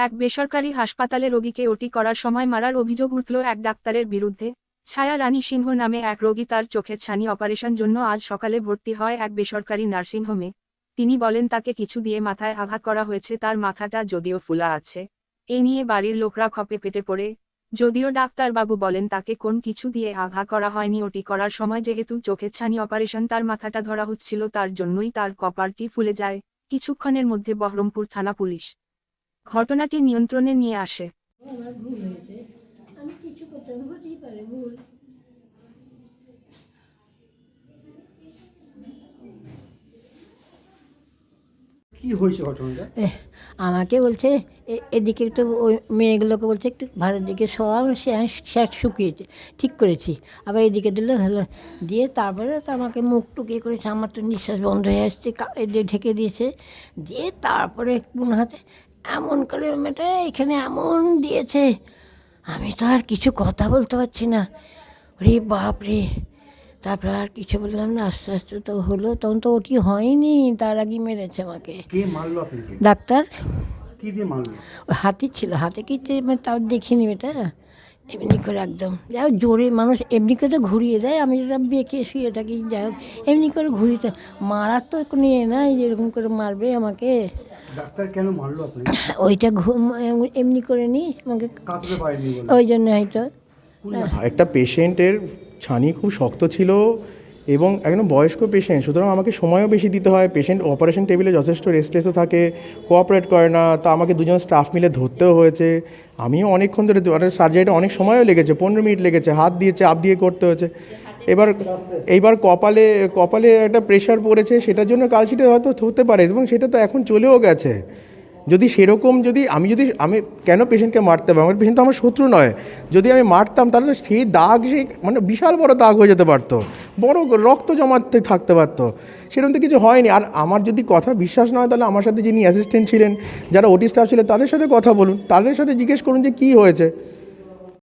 এক বেসরকারি হাসপাতালে রোগীকে ওটি করার সময় মারার অভিযোগ উঠল এক ডাক্তারের বিরুদ্ধে। ছায়া রানী সিংহ নামে এক রোগী তার চোখের ছানি অপারেশন জন্য আজ সকালে ভর্তি হয় এক বেসরকারি নার্সিংহোমে তিনি বলেন, তাকে কিছু দিয়ে মাথায় আঘাত করা হয়েছে, তার মাথাটা যদিও ফুলা আছে। এ নিয়ে বাড়ির লোকরা খপে পেটে পড়ে। যদিও ডাক্তারবাবু বলেন, তাকে কোন কিছু দিয়ে আঘাত করা হয়নি, ওটি করার সময় যেহেতু চোখের ছানি অপারেশন, তার মাথাটা ধরা হচ্ছিল, তার জন্যই তার কপারটি ফুলে যায়। কিছুক্ষণের মধ্যে বহরমপুর থানা পুলিশ ঘটনাটি নিয়ন্ত্রণে নিয়ে আসে। আমার ভুল হয়েছে আমি কিছু করতে হতেই পারে ভুল। কি হয়েছে ঘটনাটা? আমাকে বলছে এ- এদিকে একটু ওই মেয়েগুলোকে বলছে একটু ভাড়ের দিকে সব শ্যাট শুকিয়েছে ঠিক করেছি। আবার এদিকে দিলে হলো দিয়ে তারপরে তো আমাকে মুখ টুকিয়ে করেছে আমার তো নিঃশ্বাস বন্ধ হয়ে আসছে কা- এ দিয়ে ঢেকে দিয়েছে। দিয়ে তারপরে মনে হাতে এমন করে মেয়েটা এখানে এমন দিয়েছে। আমি তো আর কিছু কথা বলতে পারছি না। রে বাপ রে। তারপর আর কিছু বললাম না আস্তে আস্তে তো হলো তখন তো ওটি হয়নি তার আগেই মেরেছে আমাকে। কে মারলো আপনাকে? ডাক্তার? কি দিয়ে মারলো? ওই হাতি ছিল হাতে কি মানে তাও দেখিনি এটা এমনি করে একদম। যাই হোক জোরে মানুষ এমনি করে তো ঘুরিয়ে দেয় আমি যেটা বেঁকে শুয়ে থাকি যাই হোক এমনি করে ঘুরিয়ে মারার তো কোনো ইয়ে নাই এরকম করে মারবে আমাকে। ডাক্তার কেন মারলো আপনাকে? ওইটা ঘুম এমনি করে নি আমাকে কাঁদতে পারেনি ওই জন্য হয়তো। একটা পেশেন্টের ছানি খুব শক্ত ছিল এবং একদম বয়স্ক পেশেন্ট সুতরাং আমাকে সময়ও বেশি দিতে হয়। পেশেন্ট অপারেশন টেবিলে যথেষ্ট রেস্টলেসও থাকে কোঅপারেট করে না তা আমাকে দুজন স্টাফ মিলে ধরতেও হয়েছে। আমিও অনেকক্ষণ ধরে সার্জারিটা অনেক সময়ও লেগেছে পনেরো মিনিট লেগেছে হাত দিয়ে চাপ দিয়ে করতে হয়েছে। এবার এইবার কপালে কপালে একটা প্রেশার পড়েছে, সেটার জন্য কালশিটে হয়তো হতে পারে এবং সেটা তো এখন চলেও গেছে। যদি সেরকম যদি আমি যদি, আমি কেন পেশেন্টকে মারতে হবে? আমার পেশেন্ট তো আমার শত্রু নয়। যদি আমি মারতাম, তাহলে তো সেই দাগ সে মানে বিশাল বড় দাগ হয়ে যেতে পারতো। বড় রক্ত জমাতে থাকতে পারতো। সেরকম তো কিছু হয়নি। আর আমার যদি কথা বিশ্বাস না হয়, তাহলে আমার সাথে যিনি অ্যাসিস্ট্যান্ট ছিলেন, যারা ওটি স্টাফ ছিলেন, তাদের সাথে কথা বলুন। তাদের সাথে জিজ্ঞেস করুন যে কী হয়েছে।